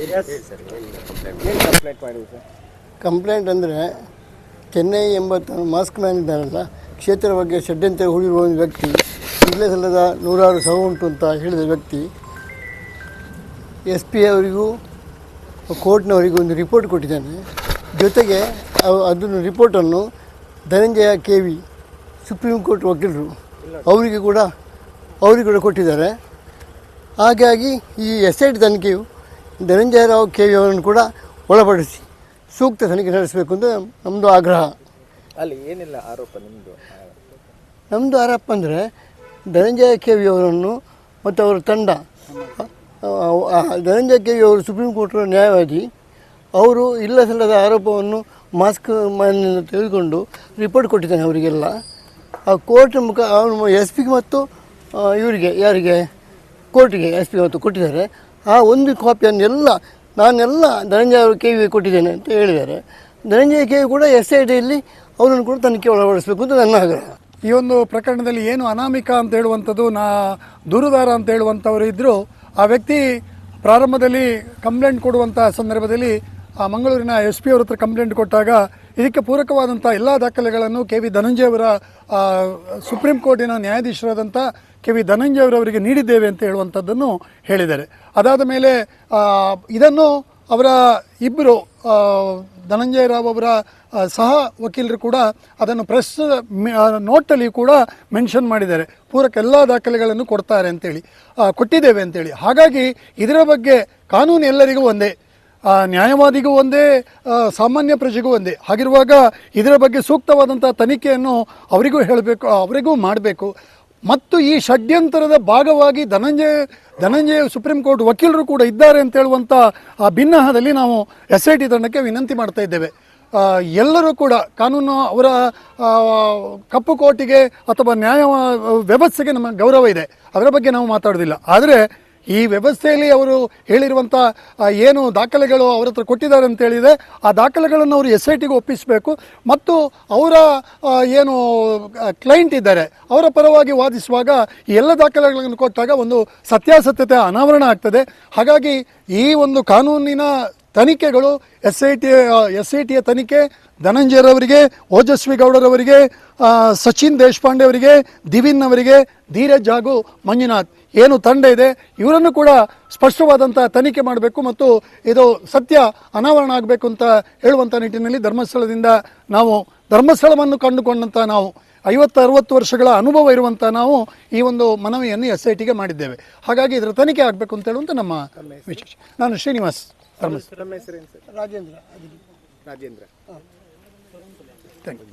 ಏನು ಕಂಪ್ಲೇಂಟ್ ಮಾಡಿದ್ವಿ sir? Complaint ಅಂದರೆ ಚೆನ್ನೈ ಎಂಬತ್ತ ಮಾಸ್ಕ್ ಮ್ಯಾನ್ ಇದ್ದಾರಲ್ಲ ಕ್ಷೇತ್ರ ಬಗ್ಗೆ ಷಡ್ಯಂತ್ರ ಹೂಡಿರುವ ಒಂದು ವ್ಯಕ್ತಿ ಇಲ್ಲೇ ಸಲ್ಲದ ನೂರಾರು ಸಹ ಉಂಟು ಅಂತ ಹೇಳಿದ ವ್ಯಕ್ತಿ ಎಸ್ ಪಿ ಅವರಿಗೂ ಕೋರ್ಟ್ನವರಿಗೂ ಒಂದು ರಿಪೋರ್ಟ್ ಕೊಟ್ಟಿದ್ದಾನೆ. ಜೊತೆಗೆ ಅವ್- ಅದನ್ನು ರಿಪೋರ್ಟನ್ನು Dhananjaya K V supreme court ವಕೀಲರು ಅವರಿಗೆ ಕೂಡ ಅವರಿಗೆ ಕೂಡ ಕೊಟ್ಟಿದ್ದಾರೆ. ಹಾಗಾಗಿ ಈ ಎಸ್ ಐ ಟಿ ತನಿಖೆಯು ಧನಂಜಯ ರಾವ್ ಕೆ ವಿ ಅವರನ್ನು ಕೂಡ ಒಳಪಡಿಸಿ ಸೂಕ್ತ ತನಿಖೆ ನಡೆಸಬೇಕು ಅಂತ ನಮ್ಮದು ಆಗ್ರಹ. ಅಲ್ಲಿ ಏನಿಲ್ಲ ಆರೋಪ ನಿಮ್ಮದು ನಮ್ಮದು ಆರೋಪ ಅಂದರೆ ಧನಂಜಯ ಕೆ ವಿ ಅವರನ್ನು ಮತ್ತು ಅವರ ತಂಡ ಧನಂಜಯ ಕೆ ವಿ ಅವರು ಸುಪ್ರೀಂ ಕೋರ್ಟ್ನ ನ್ಯಾಯವಾದಿ ಅವರು ಇಲ್ಲ ಸಲ್ಲದ ಆರೋಪವನ್ನು ಮಾಸ್ಕ್ ಮ್ಯಾನ್ನಿಂದ ತೆಗೆದುಕೊಂಡು ರಿಪೋರ್ಟ್ ಕೊಟ್ಟಿದ್ದಾನೆ ಅವರಿಗೆಲ್ಲ. ಆ ಕೋರ್ಟ್ ಮುಖ ಅವನು ಎಸ್ ಪಿಗೆ ಮತ್ತು ಇವರಿಗೆ ಯಾರಿಗೆ? ಕೋರ್ಟಿಗೆ ಎಸ್ ಪಿ ಮತ್ತು ಕೊಟ್ಟಿದ್ದಾರೆ. ಆ ಒಂದು ಕಾಪಿಯನ್ನು ಎಲ್ಲ, ನಾನೆಲ್ಲ ಧನಂಜಯ ಅವರು ಕೆ ವಿ ಕೊಟ್ಟಿದ್ದೇನೆ ಅಂತ ಹೇಳಿದ್ದಾರೆ. ಧನಂಜಯ ಕೆ ವಿ ಕೂಡ ಎಸ್ ಐ ಡಿಯಲ್ಲಿ ಅವರನ್ನು ಕೂಡ ತನಿಖೆ ಒಳಪಡಿಸಬೇಕು ಅಂತ ನನ್ನ ಆಗ್ರಹ. ಈ ಒಂದು ಪ್ರಕರಣದಲ್ಲಿ ಏನು ಅನಾಮಿಕ ಅಂತ ಹೇಳುವಂಥದ್ದು, ನಾ ದೂರುದಾರ ಅಂತ ಹೇಳುವಂಥವ್ರು ಇದ್ದರು ಆ ವ್ಯಕ್ತಿ ಪ್ರಾರಂಭದಲ್ಲಿ ಕಂಪ್ಲೇಂಟ್ ಕೊಡುವಂಥ ಸಂದರ್ಭದಲ್ಲಿ ಆ ಮಂಗಳೂರಿನ ಎಸ್ ಪಿ ಅವ್ರ ಹತ್ರ ಕಂಪ್ಲೇಂಟ್ ಕೊಟ್ಟಾಗ ಇದಕ್ಕೆ ಪೂರಕವಾದಂಥ ಎಲ್ಲ ದಾಖಲೆಗಳನ್ನು ಕೆ ವಿ ಧನಂಜಯ ಅವರ ಸುಪ್ರೀಂ ಕೋರ್ಟಿನ ನ್ಯಾಯಾಧೀಶರಾದಂಥ ಕೆ ವಿ ಧನಂಜಯ ಅವರವರಿಗೆ ನೀಡಿದ್ದೇವೆ ಅಂತ ಹೇಳುವಂಥದ್ದನ್ನು ಹೇಳಿದ್ದಾರೆ. ಅದಾದ ಮೇಲೆ ಇದನ್ನು ಅವರ ಇಬ್ಬರು ಧನಂಜಯ ರಾವ್ ಅವರ ಸಹ ವಕೀಲರು ಕೂಡ ಅದನ್ನು ಪ್ರೆಸ್ ನೋಟಲ್ಲಿ ಕೂಡ ಮೆನ್ಷನ್ ಮಾಡಿದ್ದಾರೆ. ಪೂರಕ ಎಲ್ಲ ದಾಖಲೆಗಳನ್ನು ಕೊಡ್ತಾರೆ ಅಂತೇಳಿ ಕೊಟ್ಟಿದ್ದೇವೆ ಅಂತೇಳಿ. ಹಾಗಾಗಿ ಇದರ ಬಗ್ಗೆ ಕಾನೂನು ಎಲ್ಲರಿಗೂ ಒಂದೇ. ನ್ಯಾಯವಾದಿಗೂ ಒಂದೇ ಸಾಮಾನ್ಯ ಪ್ರಜೆಗೂ ಒಂದೇ. ಹಾಗಿರುವಾಗ ಇದರ ಬಗ್ಗೆ ಸೂಕ್ತವಾದಂಥ ತನಿಖೆಯನ್ನು ಅವರಿಗೂ ಹೇಳಬೇಕು, ಅವರಿಗೂ ಮಾಡಬೇಕು. ಮತ್ತು ಈ ಷಡ್ಯಂತರದ ಭಾಗವಾಗಿ ಧನಂಜಯ ಧನಂಜಯ ಸುಪ್ರೀಂ ಕೋರ್ಟ್ ವಕೀಲರು ಕೂಡ ಇದ್ದಾರೆ ಅಂತ ಹೇಳುವಂಥ ಆ ಭಿನ್ನಹದಲ್ಲಿ ನಾವು ಎಸ್ ಐ ಟಿ ತಂಡಕ್ಕೆ ವಿನಂತಿ ಮಾಡ್ತಾ ಇದ್ದೇವೆ. ಎಲ್ಲರೂ ಕೂಡ ಕಾನೂನು ಅವರ ಕಪ್ಪು ಕೋಟಿಗೆ ಅಥವಾ ನ್ಯಾಯ ವ್ಯವಸ್ಥೆಗೆ ನಮ್ಮ ಗೌರವ ಇದೆ. ಅದರ ಬಗ್ಗೆ ನಾವು ಮಾತಾಡೋದಿಲ್ಲ ಆದರೆ ಈ ವ್ಯವಸ್ಥೆಯಲ್ಲಿ ಅವರು ಹೇಳಿರುವಂಥ ಏನು ದಾಖಲೆಗಳು ಅವರ ಹತ್ರ ಕೊಟ್ಟಿದ್ದಾರೆ ಅಂತೇಳಿದೆ ಆ ದಾಖಲೆಗಳನ್ನು ಅವರು ಎಸ್ ಐ ಟಿಗೆ ಒಪ್ಪಿಸಬೇಕು. ಮತ್ತು ಅವರ ಏನು ಕ್ಲೈಂಟ್ ಇದ್ದಾರೆ, ಅವರ ಪರವಾಗಿ ವಾದಿಸುವಾಗ ಎಲ್ಲ ದಾಖಲೆಗಳನ್ನು ಕೊಟ್ಟಾಗ ಒಂದು ಸತ್ಯಾಸತ್ಯತೆ ಅನಾವರಣ ಆಗ್ತದೆ. ಹಾಗಾಗಿ ಈ ಒಂದು ಕಾನೂನಿನ ತನಿಖೆಗಳು S I T S I ಟಿಯ ತನಿಖೆ ಧನಂಜಯರವರಿಗೆ ಓಜಸ್ವಿ ಗೌಡರವರಿಗೆ ಸಚಿನ್ ದೇಶಪಾಂಡೆ ಅವರಿಗೆ, ದಿವಿನ್ ಅವರಿಗೆ, ಧೀರಜ್ ಹಾಗೂ ಮಂಜುನಾಥ್ ಏನು ತಂಡ ಇದೆ ಇವರನ್ನು ಕೂಡ ಸ್ಪಷ್ಟವಾದಂಥ ತನಿಖೆ ಮಾಡಬೇಕು ಮತ್ತು ಇದು ಸತ್ಯ ಅನಾವರಣ ಆಗಬೇಕು ಅಂತ ಹೇಳುವಂಥ ನಿಟ್ಟಿನಲ್ಲಿ ಧರ್ಮಸ್ಥಳದಿಂದ ನಾವು ಧರ್ಮಸ್ಥಳವನ್ನು ಕಂಡುಕೊಂಡಂಥ ನಾವು ಐವತ್ತು ಅರವತ್ತು ವರ್ಷಗಳ ಅನುಭವ ಇರುವಂಥ ನಾವು ಈ ಒಂದು ಮನವಿಯನ್ನು ಎಸ್ ಐ ಟಿಗೆ ಮಾಡಿದ್ದೇವೆ. ಹಾಗಾಗಿ ಇದರ ತನಿಖೆ ಆಗಬೇಕು ಅಂತ ಹೇಳುವಂಥ ನಮ್ಮ ವಿಶೇಷ. ನಾನು ಶ್ರೀನಿವಾಸ್ ರಾಜೇಂದ್ರ. ರಾಜೇಂದ್ರ. Thank you.